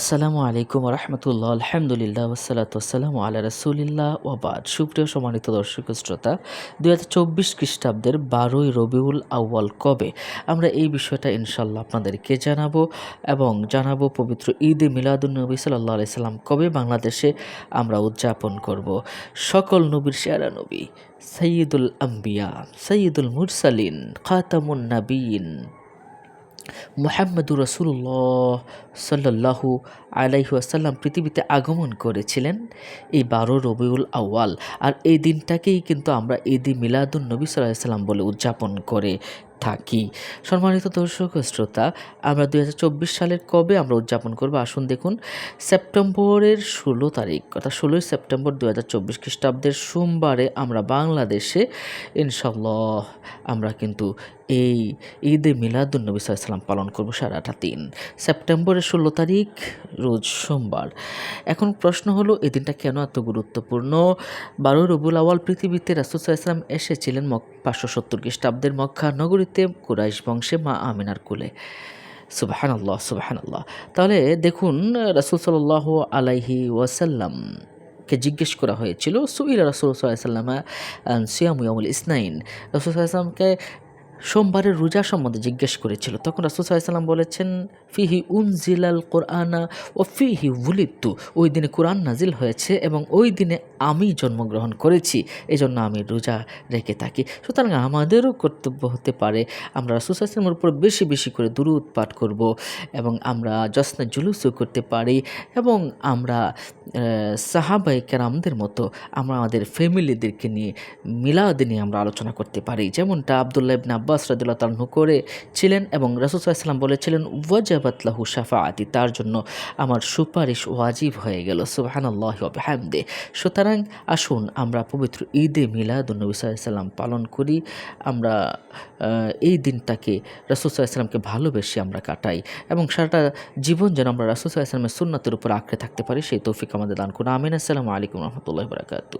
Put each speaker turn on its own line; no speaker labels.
আসসালামু আলাইকুম রহমতুল্লাহ, আলহামদুলিল্লাহ ওসালাত ওসালাম আল্লাহ রসুলিল্লাহ ওবাদ সুপ্রিয় সম্মানিত দর্শক শ্রোতা, দুই হাজার চব্বিশ খ্রিস্টাব্দের বারোই রবিউল আউ্য়াল কবে? আমরা এই বিষয়টা ইনশাল্লাহ আপনাদেরকে জানাব এবং জানাব পবিত্র ঈদ মিলাদুলনবী সাল্লাহ আলাইসাল্লাম কবে বাংলাদেশে আমরা উদযাপন করব? সকল নবীর সেরা নবী সৈয়দুল আম্বিয়া সৈয়দুল মুরসালিন, খাতামুন নাবিন মোহাম্মদুর রসুল্লাহ সাল্লাহু আলাইহু আসাল্লাম পৃথিবীতে আগমন করেছিলেন এই বারো রবিউল আউয়াল। আর এই দিনটাকেই কিন্তু আমরা ঈদি মিলাদুল নবী সাল্লাহ সাল্লাম বলে উদযাপন করে থাকি। সম্মানিত দর্শক শ্রোতা, আমরা দু হাজার চব্বিশ সালের কবে আমরা উদযাপন করব? আসুন দেখুন, সেপ্টেম্বরের ষোলো তারিখ, অর্থাৎ ষোলোই সেপ্টেম্বর দু হাজার চব্বিশ খ্রিস্টাব্দের সোমবারে আমরা বাংলাদেশে ইনশাল্লাহ আমরা কিন্তু এই ঈদে মিলাদুন্নবী সাল্লাম পালন করব সারাটা দিন। সেপ্টেম্বরের ষোলো তারিখ, রোজ সোমবার। এখন প্রশ্ন হলো, এই দিনটা কেন এত গুরুত্বপূর্ণ? বারো রবুল আওয়াল পৃথিবীতে রাসুসাল্লাম এসেছিলেন মক পাঁচশো সত্তর খ্রিস্টাব্দের মক্কা নগরীতে। কুরাইশ বংশে মা আমিনার কুলে। সুবাহান আল্লাহ সুবাহান আল্লাহ তাহলে দেখুন, রাসুল সাল্লাহ আলাইহি ওয়াসাল্লাম কে জিজ্ঞেস করা হয়েছিল, সুইল রাসুল সাল্লাম সিয়ামুয়ামুল ইসনাইন। রসুল সাল্লামকে সোমবারের রোজা সম্বন্ধে জিজ্ঞেস করেছিল। তখন রাসুল সাল্লাম বলেছেন, ফিহি উনজিলাল কোরআনা ও ফিহি উলিত্তু ওই দিনে কোরআন নাজিল হয়েছে এবং ওই দিনে আমি জন্মগ্রহণ করেছি। এই জন্য আমি রোজা রেখে থাকি। সুতরাং আমাদেরও কর্তব্য হতে পারে। আমরা রাসুল সাল্লামের উপর বেশি বেশি করে দুরুদ পাঠ করব এবং আমরা জশ্নে জুলুসও করতে পারি এবং আমরা সাহাবাই কেরামদের মতো আমরা আমাদের ফ্যামিলিদেরকে নিয়ে, মিলাদ নিয়ে আমরা আলোচনা করতে পারি। যেমনটা আবদুল্লাহ ইবনা আব্বাস রাদুল্লাহ তালহু করেছিলেন এবং রাসুসাল্লাম বলেছিলেন ওয়াজাবাতলাহু আতি তার জন্য আমার সুপারিশ ওয়াজিব হয়ে গেল, সুবাহানাল্লাহ হ্যামদে সুতরাং আসুন আমরা পবিত্র ঈদে মিলাদুলনবী সাল্লাম পালন করি, আমরা এই দিনটাকে রাসুসাল্লামকে ভালোবেসে আমরা কাটাই এবং সারাটা জীবন যেন আমরা রাসুসাল্লামের সুন্নাতের উপর আঁকড়ে থাকতে পারি, সেই তৌফিক আমাদের দান করুন। আমিন। আসসালামু আলাইকুম রহমতুল্লাহ বরাকাতু